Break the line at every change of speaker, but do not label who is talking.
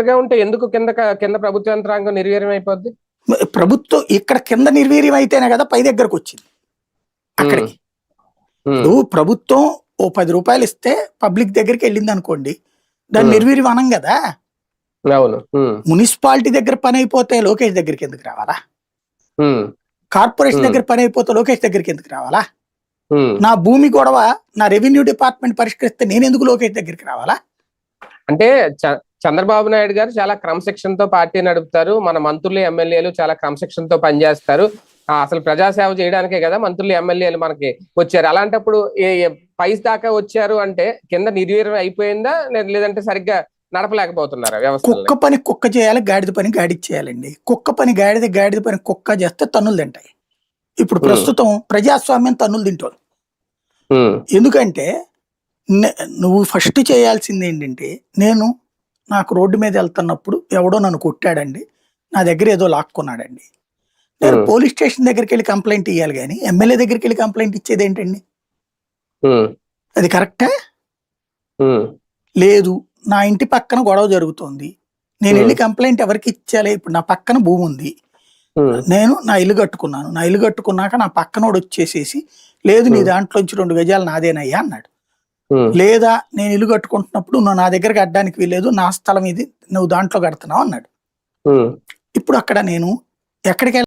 కరెక్ట్గా ఉంటే ఎందుకు కింద కింద ప్రభుత్వ యంత్రాంగం నిర్వీర్యం అయిపోద్ది
ప్రభుత్వం ఇక్కడ కింద నిర్వీర్యం అయితేనే కదా పై దగ్గరకు వచ్చింది. అక్కడికి. ఇప్పుడు ప్రభుత్వం ఓ పది రూపాయలు ఇస్తే పబ్లిక్ దగ్గరికి వెళ్ళింది అనుకోండి దాన్ని. నిర్వీర్యం అనం కదా?
అవును.
మున్సిపాలిటీ దగ్గర పని అయిపోతే లోకేష్ దగ్గరికి ఎందుకు రావాలా? కార్పొరేషన్. దగ్గర పని అయిపోతే లోకేష్ దగ్గరికి ఎందుకు రావాలా. నా భూమి గొడవ నా రెవెన్యూ డిపార్ట్మెంట్ పరిష్కరిస్తే నేను ఎందుకు లోకేష్ దగ్గరికి రావాలా?
అంటే చంద్రబాబు నాయుడు గారు చాలా క్రమశిక్షణ తో పార్టీ నడుపుతారు. మన మంత్రులు ఎమ్మెల్యేలు చాలా క్రమశిక్షణ తో పనిచేస్తారు అసలు ప్రజాసేవ చేయడానికే కదా మంత్రులు ఎమ్మెల్యేలు మనకి వచ్చారు. అలాంటప్పుడు పై దాకా వచ్చారు అంటే కింద నిర్వీర్యం అయిపోయిందా? లేదంటే సరిగ్గా నడపలేకపోతున్నారా వ్యవస్థ
కుక్క పని కుక్క చేయాలి గాడిద పని గాడిద చేయాలండి కుక్క పని గాడిద గాడిద పని కుక్క చేస్తే తన్నులు తింటాయి. ఇప్పుడు. ప్రస్తుతం ప్రజాస్వామ్యం తన్నులు తింటోంది. ఎందుకంటే నువ్వు ఫస్ట్ చేయాల్సింది ఏంటంటే నేను నాకు రోడ్డు మీద వెళ్తున్నప్పుడు ఎవడో నన్ను కొట్టాడండి. నా దగ్గర ఏదో లాక్కున్నాడండి. నేను. పోలీస్ స్టేషన్ దగ్గరికి వెళ్ళి కంప్లైంట్ ఇవ్వాలి కానీ ఎమ్మెల్యే దగ్గరికి వెళ్ళి కంప్లైంట్ ఇచ్చేది ఏంటండి? అది కరెక్టా? లేదు నా ఇంటి పక్కన గొడవ జరుగుతోంది. నేను వెళ్ళి కంప్లైంట్ ఎవరికి ఇచ్చాలి? ఇప్పుడు నా పక్కన భూమి ఉంది. నేను నా ఇల్లు కట్టుకున్నాను. నా ఇల్లు కట్టుకున్నాక నా పక్కనోడు వచ్చేసేసి లేదు నీ. దాంట్లోంచి రెండు గజాలు నాదేనయ్యా అన్నాడు. లేదా నేను ఇల్లు కట్టుకుంటున్నప్పుడు నువ్వు నా దగ్గరికి అడ్డానికి వీలేదు నా స్థలం ఇది నువ్వు దాంట్లో కడుతున్నావు అన్నాడు. ఇప్పుడు అక్కడ నేను ఎక్కడికి